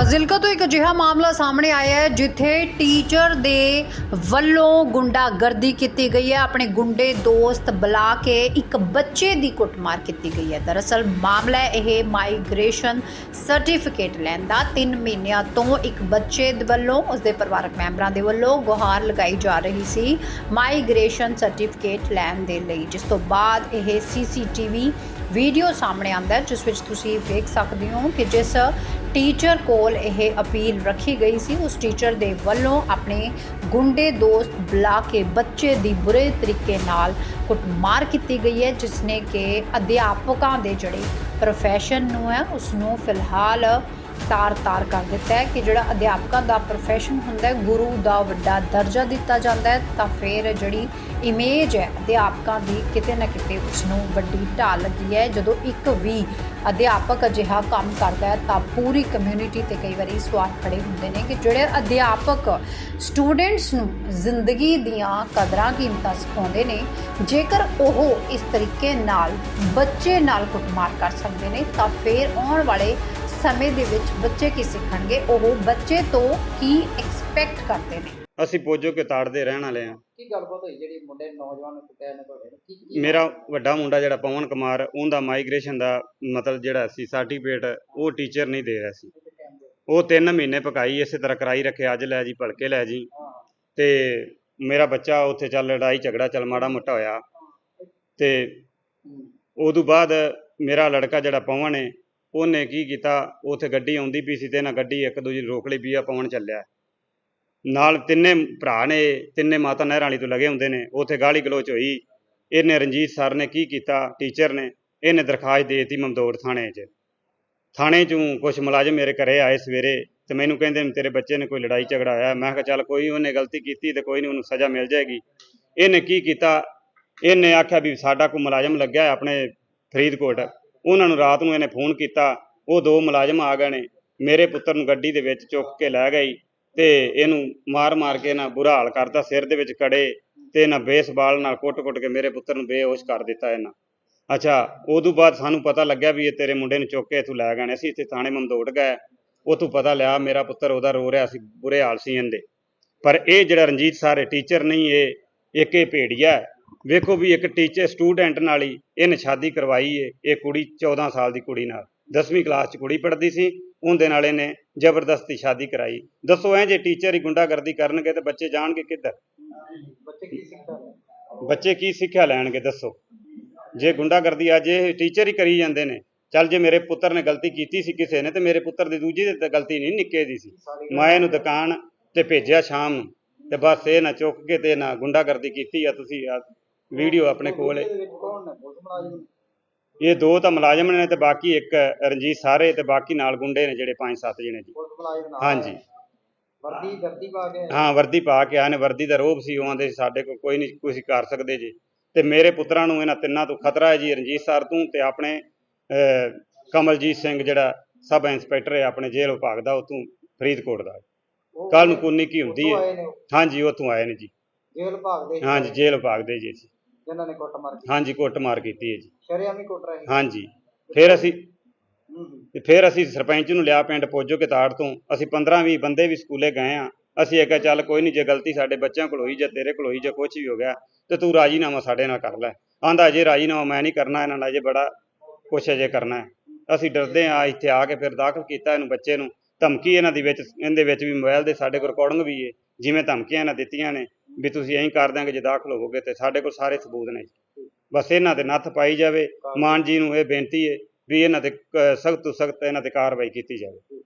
ਫਾਜ਼ਿਲਕਾ ਤੋਂ ਇੱਕ ਅਜਿਹਾ ਮਾਮਲਾ ਸਾਹਮਣੇ ਆਇਆ ਹੈ, ਜਿੱਥੇ ਟੀਚਰ ਦੇ ਵੱਲੋਂ ਗੁੰਡਾਗਰਦੀ ਕੀਤੀ ਗਈ ਹੈ। ਆਪਣੇ ਗੁੰਡੇ ਦੋਸਤ ਬੁਲਾ ਕੇ ਇੱਕ ਬੱਚੇ ਦੀ ਕੁੱਟਮਾਰ ਕੀਤੀ ਗਈ ਹੈ। ਦਰਅਸਲ ਮਾਮਲਾ ਇਹ ਮਾਈਗ੍ਰੇਸ਼ਨ ਸਰਟੀਫਿਕੇਟ ਲੈਣ ਦਾ। 3 ਮਹੀਨਿਆਂ ਤੋਂ ਇੱਕ ਬੱਚੇ ਦੇ ਵੱਲੋਂ, ਉਸਦੇ ਪਰਿਵਾਰਕ ਮੈਂਬਰਾਂ ਦੇ ਵੱਲੋਂ ਗੁਹਾਰ ਲਗਾਈ ਜਾ ਰਹੀ ਸੀ ਮਾਈਗ੍ਰੇਸ਼ਨ ਸਰਟੀਫਿਕੇਟ ਲੈਣ ਦੇ ਲਈ, ਜਿਸ ਤੋਂ ਬਾਅਦ ਇਹ ਸੀਸੀਟੀਵੀ ਵੀਡੀਓ ਸਾਹਮਣੇ ਆਉਂਦਾ ਹੈ, ਜਿਸ ਵਿੱਚ ਤੁਸੀਂ ਵੇਖ ਸਕਦੇ ਹੋ ਕਿ ਜਿਸ ਟੀਚਰ ਕੋਲ ਇਹ ਅਪੀਲ ਰੱਖੀ ਗਈ ਸੀ, ਉਸ ਟੀਚਰ ਦੇ ਵੱਲੋਂ ਆਪਣੇ ਗੁੰਡੇ ਦੋਸਤ ਬੁਲਾ ਕੇ ਬੱਚੇ ਦੀ ਬੁਰੇ ਤਰੀਕੇ ਨਾਲ ਕੁੱਟਮਾਰ ਕੀਤੀ ਗਈ ਹੈ, ਜਿਸ ਨੇ ਕਿ ਅਧਿਆਪਕਾਂ ਦੇ ਜਿਹੜੇ ਪ੍ਰੋਫੈਸ਼ਨ ਨੂੰ ਹੈ ਉਸ ਨੂੰ ਫਿਲਹਾਲ ਤਾਰ-ਤਾਰ ਕਰ ਦਿੱਤਾ ਹੈ ਕਿ ਜਿਹੜਾ ਅਧਿਆਪਕਾਂ ਦਾ ਪ੍ਰੋਫੈਸ਼ਨ ਹੁੰਦਾ ਹੈ, ਗੁਰੂ ਦਾ ਵੱਡਾ ਦਰਜਾ ਦਿੱਤਾ ਜਾਂਦਾ ਹੈ, ਤਾਂ ਫਿਰ ਜਿਹੜੀ ਇਮੇਜ ਹੈ ਅਧਿਆਪਕਾਂ ਦੀ, ਕਿਤੇ ਨਾ ਕਿਤੇ ਉਸ ਨੂੰ ਵੱਡੀ ਢਾਲ ਲੱਗੀ ਹੈ। ਜਦੋਂ ਇੱਕ ਵੀ ਅਧਿਆਪਕ ਅਜਿਹਾ ਕੰਮ ਕਰਦਾ ਹੈ, ਤਾਂ ਪੂਰੀ ਕਮਿਊਨਿਟੀ ਤੇ ਕਈ ਵਾਰੀ ਸਵਾਲ ਖੜੇ ਹੁੰਦੇ ਨੇ ਕਿ ਜਿਹੜੇ ਅਧਿਆਪਕ ਸਟੂਡੈਂਟਸ ਨੂੰ ਜ਼ਿੰਦਗੀ ਦੀਆਂ ਕਦਰਾਂ ਕੀਮਤਾਂ ਸਿਖਾਉਂਦੇ ਨੇ, ਜੇਕਰ ਉਹ ਇਸ ਤਰੀਕੇ ਨਾਲ ਬੱਚੇ ਨਾਲ ਕੁੱਟਮਾਰ ਕਰ ਸਕਦੇ ਨੇ, ਤਾਂ ਫਿਰ ਆਉਣ ਵਾਲੇ ਸਮੇਂ ਦੇ ਵਿੱਚ ਬੱਚੇ ਕੀ ਸਿੱਖਣਗੇ? ਉਹ ਬੱਚੇ ਤੋਂ ਕੀ ਐਕਸਪੈਕਟ ਕਰਦੇ ਨੇ? ਅਸੀਂ ਪੋਜੋ ਕੇ ਤਾੜ ਦੇ ਰਹਿਣ ਵਾਲੇ ਆ ਕੀ ਗੱਲਬਾਤ ਹੋਈ ਜਿਹੜੀ ਮੁੰਡੇ ਨੌਜਵਾਨ ਨੂੰ ਕੁੱਟਿਆ ਨੇ ਤੁਹਾਡੇ ਨੂੰ ਕੀ ਕੀ ਮੇਰਾ ਵੱਡਾ ਮੁੰਡਾ ਜਿਹੜਾ ਪਵਨ ਕੁਮਾਰ ਉਹਦਾ ਮਾਈਗ੍ਰੇਸ਼ਨ ਦਾ ਮਤਲਬ ਜਿਹੜਾ ਸੀ ਸਰਟੀਫਿਕੇਟ ਉਹ ਟੀਚਰ ਨਹੀਂ ਦੇ ਰਿਹਾ ਸੀ। ਉਹ 3 ਮਹੀਨੇ ਪਕਾਈ ਇਸੇ ਤਰ੍ਹਾਂ ਕਰਾਈ ਰੱਖੇ ਅੱਜ ਲੈ ਜੀ ਭਲਕੇ ਲੈ ਜੀ। ਤੇ ਮੇਰਾ ਬੱਚਾ ਉੱਥੇ ਚੱਲ ਲੜਾਈ ਝਗੜਾ ਚੱਲ ਮਾੜਾ ਮੋਟਾ ਹੋਇਆ। ਤੇ ਉਦੋਂ ਬਾਅਦ ਮੇਰਾ ਲੜਕਾ ਜਿਹੜਾ ਪਵਨ ਹੈ ਉਹਨੇ ਕੀ ਕੀਤਾ ਉੱਥੇ ਗੱਡੀ ਆਉਂਦੀ ਪਈ ਸੀ ਤੇ ਇਹਨਾਂ ਗੱਡੀ ਇੱਕ ਦੂਜੀ ਨੂੰ ਰੋਕ ਲਈ ਵੀ ਆ ਪਵਨ ਚੱਲਿਆ। ਨਾਲ ਤਿੰਨੇ ਭਰਾ ਨੇ, ਤਿੰਨੇ ਮਾਤਾ ਨਹਿਰਾਂ ਵਾਲੀ ਤੋਂ ਲਗੇ ਹੁੰਦੇ ਨੇ, ਉੱਥੇ ਗਾਲੀ ਗਲੋਚ ਹੋਈ। ਇਹਨੇ ਰਣਜੀਤ ਸਰ ਨੇ ਕੀ ਕੀਤਾ? ਟੀਚਰ ਨੇ ਇਹਨੇ ਦਰਖਾਸਤ ਦੇ ਦਿੱਤੀ ਮਮਦੋੜ ਥਾਣੇ 'ਚ। ਥਾਣੇ 'ਚੋਂ ਕੁਝ ਮੁਲਾਜ਼ਮ ਮੇਰੇ ਘਰੇ ਆਏ ਸਵੇਰੇ ਤੇ ਮੈਨੂੰ ਕਹਿੰਦੇ ਨੇ, ਤੇਰੇ ਬੱਚੇ ਨੇ ਕੋਈ ਲੜਾਈ ਝਗੜਾ ਹੋਇਆ ਮੈਂ ਕਿਹਾ, ਚੱਲ ਕੋਈ ਉਹਨੇ ਗਲਤੀ ਕੀਤੀ ਤੇ ਕੋਈ ਨਹੀਂ ਉਹਨੂੰ ਸਜ਼ਾ ਮਿਲ ਜਾਏਗੀ। ਇਹਨੇ ਕੀ ਕੀਤਾ? ਇਹਨੇ ਆਖਿਆ ਵੀ ਸਾਡਾ ਕੋਈ ਮੁਲਾਜ਼ਮ ਲੱਗਿਆ ਆਪਣੇ ਫਰੀਦਕੋਟ। ਉਹਨਾਂ ਨੂੰ ਰਾਤ ਨੂੰ ਇਹਨੇ ਫੋਨ ਕੀਤਾ। ਉਹ ਦੋ ਮੁਲਾਜ਼ਮ ਆ ਗਏ ਨੇ। ਮੇਰੇ ਪੁੱਤਰ ਨੂੰ ਗੱਡੀ ਦੇ ਵਿੱਚ ਚੁੱਕ ਕੇ ਲੈ ਗਈ। ਤੇ ਇਹਨੂੰ ਮਾਰ ਮਾਰ ਕੇ ਨਾ ਬੁਰਾ ਹਾਲ ਕਰਤਾ, ਸਿਰ ਦੇ ਵਿੱਚ ਕੜੇ ਤੇ ਨਾ ਬੇਸਬਾਲ ਨਾਲ ਕੁੱਟ-ਕੁੱਟ ਕੇ ਮੇਰੇ ਪੁੱਤਰ ਨੂੰ ਬੇਹੋਸ਼ ਕਰ ਦਿੱਤਾ ਇਹਨਾਂ। ਅੱਛਾ, ਉਦੋਂ ਬਾਅਦ ਸਾਨੂੰ ਪਤਾ ਲੱਗਿਆ ਵੀ ਇਹ ਤੇਰੇ ਮੁੰਡੇ ਨੂੰ ਚੁੱਕ ਕੇ ਇੱਥੋਂ ਲੈ ਗਏ ਅਸੀਂ ਇੱਥੇ ਥਾਣੇ ਮਮਦੋੜ ਗਏ ਉਤੋਂ ਪਤਾ ਲਿਆ ਮੇਰਾ ਪੁੱਤਰ ਉਹਦਾ ਰੋ ਰਿਹਾ ਸੀ, ਬੁਰੇ ਹਾਲ ਸੀ ਇਹਦੇ। ਪਰ ਇਹ ਜਿਹੜਾ ਰਣਜੀਤ ਸਾਰੇ ਟੀਚਰ ਨਹੀਂ, ਇਹ ਇੱਕ ਇਹ ਭੇੜੀਆ ਵੇਖੋ ਵੀ ਇੱਕ ਟੀਚਰ, ਸਟੂਡੈਂਟ ਨਾਲ ਹੀ ਇਹਨੇ ਸ਼ਾਦੀ ਕਰਵਾਈ ਏ, ਇਹ ਕੁੜੀ 14 ਸਾਲ ਦੀ ਕੁੜੀ ਨਾਲ। 10ਵੀਂ ਕਲਾਸ 'ਚ ਕੁੜੀ ਪੜ੍ਹਦੀ ਸੀ ਉਹਦੇ ਨਾਲ ਇਹਨੇ ਜ਼ਬਰਦਸਤੀ ਸ਼ਾਦੀ ਕਰਾਈ। ਦੱਸੋ ਐ ਜੇ ਟੀਚਰ ਹੀ ਗੁੰਡਾਗਰਦੀ ਕਰਨਗੇ ਤੇ ਬੱਚੇ ਜਾਣਗੇ ਕਿੱਧਰ? ਬੱਚੇ ਕੀ ਨੇ ਸਿੱਖਿਆ ਲੈਣਗੇ ਦੱਸੋ? ਜੇ ਗੁੰਡਾਗਰਦੀ ਅੱਜ ਇਹ ਟੀਚਰ ਹੀ ਕਰੀ ਜਾਂਦੇ ਨੇ ਚੱਲ ਜੇ ਮੇਰੇ ਪੁੱਤਰ ਨੇ ਗਲਤੀ ਕੀਤੀ ਸੀ ਕਿਸੇ ਨੇ ਤੇ ਮੇਰੇ ਪੁੱਤਰ ਦੀ ਦੂਜੀ ਦੀ ਤਾਂ ਗਲਤੀ ਨਹੀਂ ਨਿੱਕੇ ਦੀ ਸੀ। ਮੈਂ ਇਹਨੂੰ ਦੁਕਾਨ ਤੇ ਭੇਜਿਆ ਸ਼ਾਮ ਨੂੰ ਤੇ ਬਸ ਇਹ ਨਾ ਚੁੱਕ ਕੇ ਤੇ ਨਾ ਗੁੰਡਾਗਰਦੀ ਕੀਤੀ ਆ ਤੁਸੀਂ ਆ ਵੀਡੀਓ ਆਪਣੇ ਕੋਲ। ਹੈ। ਇਹ ਦੋ ਤਾਂ ਮੁਲਾਜ਼ਮ ਨੇ ਤੇ ਬਾਕੀ ਇੱਕ ਰਣਜੀਤ ਸਾਰੇ ਤੇ ਬਾਕੀ ਨਾਲ ਗੁੰਡੇ ਨੇ ਜਿਹੜੇ ਪੰਜ ਸੱਤ ਜਣੇ ਜੀ। ਹਾਂਜੀ। ਵਰਦੀ ਵਰਦੀ ਪਾ ਕੇ? ਹਾਂ ਵਰਦੀ ਪਾ ਕੇ ਆਏ ਨੇ। ਵਰਦੀ ਦਾ ਰੋਬ ਸੀ ਉਹ ਆਂਦੇ ਸੀ ਸਾਡੇ ਕੋਲ ਕੋਈ ਨਹੀਂ ਤੁਸੀਂ ਕਰ ਸਕਦੇ ਜੀ। ਤੇ ਮੇਰੇ ਪੁੱਤਰਾਂ ਨੂੰ ਇਹਨਾਂ ਤਿੰਨਾਂ ਤੋਂ ਖਤਰਾ ਹੈ ਜੀ ਰਣਜੀਤ ਸਰ ਤੋਂ ਤੇ ਆਪਣੇ ਕਮਲਜੀਤ ਸਿੰਘ ਜਿਹੜਾ ਸਬ ਇੰਸਪੈਕਟਰ ਹੈ ਆਪਣੇ ਜੇਲ੍ਹ ਵਿਭਾਗ ਦਾ ਉਹ ਤੋਂ ਫਰੀਦਕੋਟ ਦਾ ਕੱਲ ਨੂੰ ਕੁੰਨੀ ਕੀ ਹੁੰਦੀ ਹੈ। ਹਾਂਜੀ ਉੱਥੋਂ ਆਏ ਨੇ ਜੀ। ਜੇਲ੍ਹ ਭਾਗ ਦੇ? ਹਾਂਜੀ ਜੇਲ੍ਹ ਵਿਭਾਗ ਦੇ ਜੀ। ਜਿਨ੍ਹਾਂ ਨੇ ਕੁੱਟ ਮਾਰ ਕੀਤੀ। ਹਾਂਜੀ ਕੁੱਟਮਾਰ ਕੀਤੀ ਹੈ ਜੀ। ਸ਼ਰਿਆਮ ਕੁੱਟ ਰਹੇ ਹਾਂਜੀ। ਫਿਰ ਅਸੀਂ ਹੂੰ ਹੂੰ। ਤੇ ਫਿਰ ਅਸੀਂ ਸਰਪੰਚ ਨੂੰ ਲਿਆ ਪਿੰਡ ਪੋਜੋ ਕੇ ਤਾੜ ਤੋਂ। ਅਸੀਂ 15 20 ਬੰਦੇ ਵੀ ਸਕੂਲੇ ਗਏ ਆ ਅਸੀਂ ਕਿਹਾ ਚੱਲ ਕੋਈ ਨਹੀਂ ਜੇ ਗਲਤੀ ਸਾਡੇ ਬੱਚਿਆਂ ਕੋਲ ਹੋਈ ਜਾਂ ਤੇਰੇ ਕੋਲ ਹੋਈ ਜਾਂ ਕੁਝ ਵੀ ਹੋ ਗਿਆ ਤੇ ਤੂੰ ਰਾਜੀਨਾਮਾ ਸਾਡੇ ਨਾਲ ਕਰ ਲੈ। ਆਂਦਾ ਅਜੇ ਰਾਜੀਨਾਮਾ ਮੈਂ ਨਹੀਂ ਕਰਨਾ ਇਹਨਾਂ ਨਾਲ ਅਜੇ ਬੜਾ ਕੁਛ ਅਜੇ ਕਰਨਾ ਅਸੀਂ ਡਰਦੇ ਆ ਇੱਥੇ ਆ ਕੇ ਫਿਰ ਦਾਖਲ ਕੀਤਾ ਇਹਨੂੰ ਬੱਚੇ ਨੂੰ। ਧਮਕੀ ਇਹਨਾਂ ਦੀ ਵਿੱਚ ਇਹਦੇ ਵਿੱਚ ਵੀ ਮੋਬਾਈਲ ਦੇ ਸਾਡੇ ਕੋਲ ਰਿਕਾਰਡਿੰਗ ਵੀ ਹੈ। ਜਿਵੇਂ ਧਮਕੀਆਂ ਇਹਨਾਂ ਦਿੱਤੀਆਂ ਨੇ ਵੀ ਤੁਸੀਂ ਐਂ ਕਰ ਦਿਆਂਗੇ ਜੇ ਦਾਖਲ ਹੋਵੋਗੇ ਤੇ ਸਾਡੇ ਕੋਲ ਸਾਰੇ ਸਬੂਤ ਨੇ ਬਸ ਇਹਨਾਂ ਤੇ ਨੱਥ ਪਾਈ ਜਾਵੇ, ਮਾਨ ਜੀ ਨੂੰ ਇਹ ਬੇਨਤੀ ਹੈ ਵੀ ਇਹਨਾਂ ਤੇ ਸਖਤ ਤੋਂ ਸਖਤ ਇਹਨਾਂ ਤੇ ਕਾਰਵਾਈ ਕੀਤੀ ਜਾਵੇ।